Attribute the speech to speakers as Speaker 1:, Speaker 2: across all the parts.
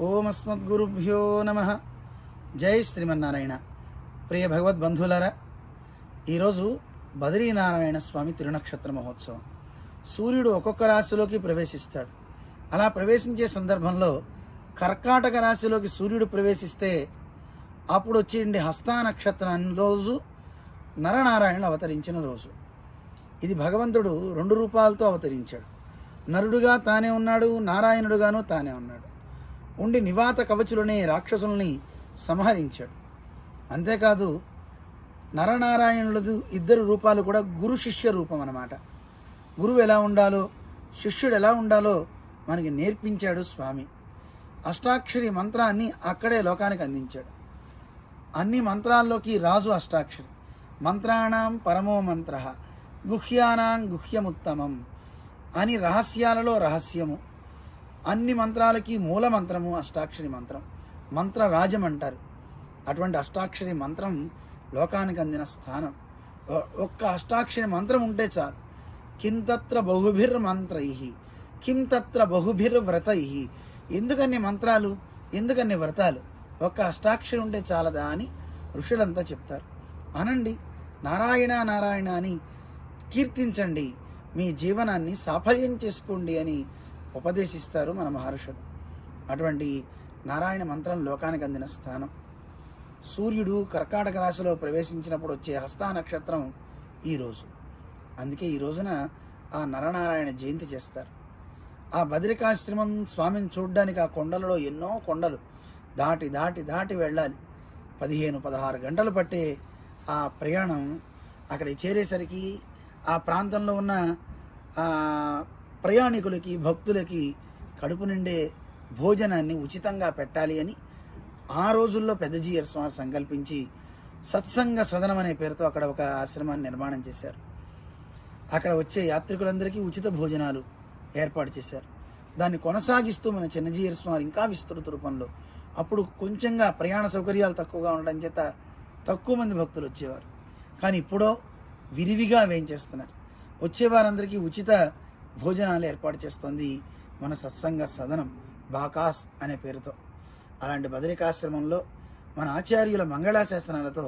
Speaker 1: ఓం అస్మద్గురుభ్యో నమ. జై శ్రీమన్నారాయణ. ప్రియ భగవద్బంధువులారా ఈరోజు బద్రీనారాయణ స్వామి తిరునక్షత్ర మహోత్సవం. సూర్యుడు ఒక్కొక్క రాశిలోకి ప్రవేశిస్తాడు. అలా ప్రవేశించే సందర్భంలో కర్కాటక రాశిలోకి సూర్యుడు ప్రవేశిస్తే అప్పుడు వచ్చేయండి హస్తా నక్షత్రం రోజు నరనారాయణ అవతరించిన రోజు. ఇది భగవంతుడు రెండు రూపాలతో అవతరించాడు. నరుడుగా తానే ఉన్నాడు నారాయణుడుగాను తానే ఉన్నాడు. ఉండి నివాత కవచులనే రాక్షసుల్ని సంహరించాడు. అంతేకాదు నరనారాయణులది ఇద్దరు రూపాలు కూడా గురు శిష్య రూపం అన్నమాట. గురువు ఎలా ఉండాలో శిష్యుడు ఎలా ఉండాలో మనకి నేర్పించాడు స్వామి. అష్టాక్షరి మంత్రాన్ని అక్కడే లోకానికి అందించాడు. అన్ని మంత్రాల్లోకి రాజు అష్టాక్షరి. మంత్రాణం పరమో మంత్ర గుహ్యానాం గుహ్యముత్తమం అని రహస్యాలలో రహస్యము. అన్ని మంత్రాలకి మూల మంత్రము అష్టాక్షరి మంత్రం. మంత్రరాజం అంటారు. అటువంటి అష్టాక్షరి మంత్రం లోకానికి అందిన స్థానం. ఒ- ఒక్క అష్టాక్షరి మంత్రం ఉంటే చాలు. కిం తత్ర బహుభిర్ మంత్రై కిం తత్ర బహుభిర్ వ్రతై ఎందుకన్ని మంత్రాలు? ఎందుకన్ని వ్రతాలు? ఒక్క అష్టాక్షరి ఉంటే చాలదా అని ఋషులంతా చెప్తారు. అనండి నారాయణ నారాయణ అని కీర్తించండి. మీ జీవనాన్ని సాఫల్యం చేసుకోండి అని ఉపదేశిస్తారు మన మహర్షులు. అటువంటి నారాయణ మంత్రం లోకానికి అందిన స్థానం. సూర్యుడు కర్కాటక రాశిలో ప్రవేశించినప్పుడు వచ్చే హస్తా నక్షత్రం ఈరోజు అందుకే ఈ రోజున ఆ నరనారాయణ జయంతి చేస్తారు. ఆ బద్రికాశ్రమం స్వామిని చూడడానికి ఆ కొండలలో ఎన్నో కొండలు దాటి దాటి దాటి వెళ్ళాలి. పదిహేను పదహారు గంటలు పట్టే ఆ ప్రయాణం అక్కడికి చేరేసరికి ఆ ప్రాంతంలో ఉన్న ప్రయాణికులకి భక్తులకి కడుపు నిండే భోజనాన్ని ఉచితంగా పెట్టాలి అని ఆ రోజుల్లో పెద్దజీయర్ స్వామి సంకల్పించి సత్సంగ సదనం అనే పేరుతో అక్కడ ఒక ఆశ్రమాన్ని నిర్మాణం చేశారు. అక్కడ వచ్చే యాత్రికులందరికీ ఉచిత భోజనాలు ఏర్పాటు చేశారు. దాన్ని కొనసాగిస్తూ మన చిన్నజీయర్ స్వామి ఇంకా విస్తృత రూపంలో అప్పుడు కొంచెంగా ప్రయాణ సౌకర్యాలు తక్కువగా ఉండడం చేత తక్కువ మంది భక్తులు వచ్చేవారు. కానీ ఇప్పుడో విరివిగా వేయించేస్తున్నారు. వచ్చేవారందరికీ ఉచిత భోజనాలు ఏర్పాటు చేస్తోంది మన సత్సంగ సదనం బాకాస్ అనే పేరుతో. అలాంటి బదరికాశ్రమంలో మన ఆచార్యుల మంగళాశాసనాలతో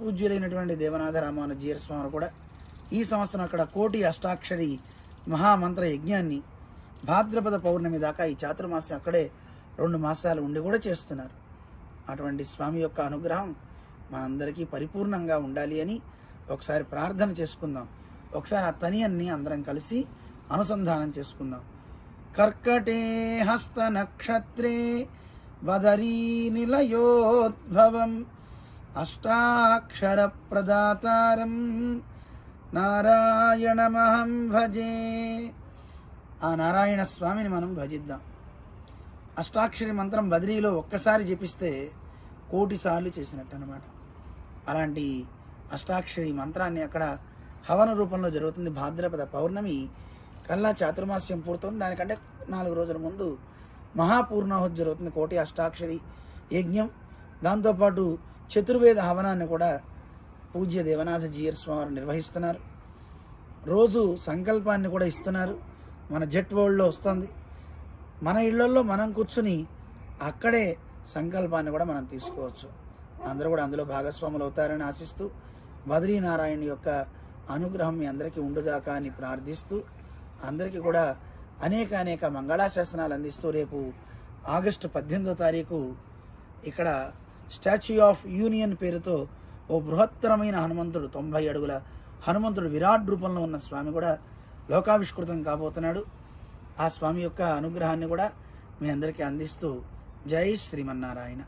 Speaker 1: పూజ్యులైనటువంటి దేవనాథ రామానుజీయర్ స్వామి కూడా ఈ సంవత్సరం అక్కడ కోటి అష్టాక్షరి మహామంత్ర యజ్ఞాన్ని భాద్రపద పౌర్ణమి దాకా ఈ చాతుర్మాసం అక్కడే రెండు మాసాలు ఉండి కూడా చేస్తున్నారు. అటువంటి స్వామి యొక్క అనుగ్రహం మనందరికీ పరిపూర్ణంగా ఉండాలి అని ఒకసారి ప్రార్థన చేసుకుందాం. ఒకసారి ఆ తనియన్ని అందరం కలిసి అనుసంధానం చేసుకుందాం. కర్కటే హస్త నక్షత్రే వదరీ నిలయోద్భవం. అష్టాక్షర ప్రదాతారం నారాయణమహం భజే. ఆ నారాయణ స్వామిని మనం భజిద్దాం. అష్టాక్షరి మంత్రం బదిరీలో ఒక్కసారి జపిస్తే కోటిసార్లు చేసినట్టు అనమాట అలాంటి అష్టాక్షరి మంత్రాన్ని అక్కడ హవన రూపంలో జరుగుతుంది భాద్రపద పౌర్ణమి కల్లా చాతుర్మాస్యం పూర్తవుతుంది. దానికంటే నాలుగు రోజుల ముందు మహాపూర్ణాహుతి జరుగుతుంది. కోటి అష్టాక్షరి యజ్ఞం. దాంతోపాటు చతుర్వేద హవనాన్ని కూడా పూజ్య దేవనాథ జీయర్ స్వామి నిర్వహిస్తున్నారు. రోజు సంకల్పాన్ని కూడా ఇస్తున్నారు. మన జెట్ వరల్డ్లో వస్తుంది. మన ఇళ్ళలో మనం కూర్చుని అక్కడే సంకల్పాన్ని కూడా మనం తీసుకోవచ్చు. అందరూ కూడా అందులో భాగస్వాములు అవుతారని ఆశిస్తూ బద్రీనారాయణ యొక్క అనుగ్రహం మీ అందరికీ ఉండుగాక అని ప్రార్థిస్తూ అందరికీ కూడా అనేక అనేక మంగళాశాసనాలు అందిస్తూ రేపు ఆగస్టు పద్దెనిమిదో తారీఖు ఇక్కడ స్టాచ్యూ ఆఫ్ యూనియన్ పేరుతో ఓ బృహత్తరమైన హనుమంతుడు తొంభై అడుగుల హనుమంతుడు విరాట్ రూపంలో ఉన్న స్వామి కూడా లోకావిష్కృతం కాబోతున్నాడు. ఆ స్వామి యొక్క అనుగ్రహాన్ని కూడా మీ అందరికీ అందిస్తూ జై శ్రీమన్నారాయణ.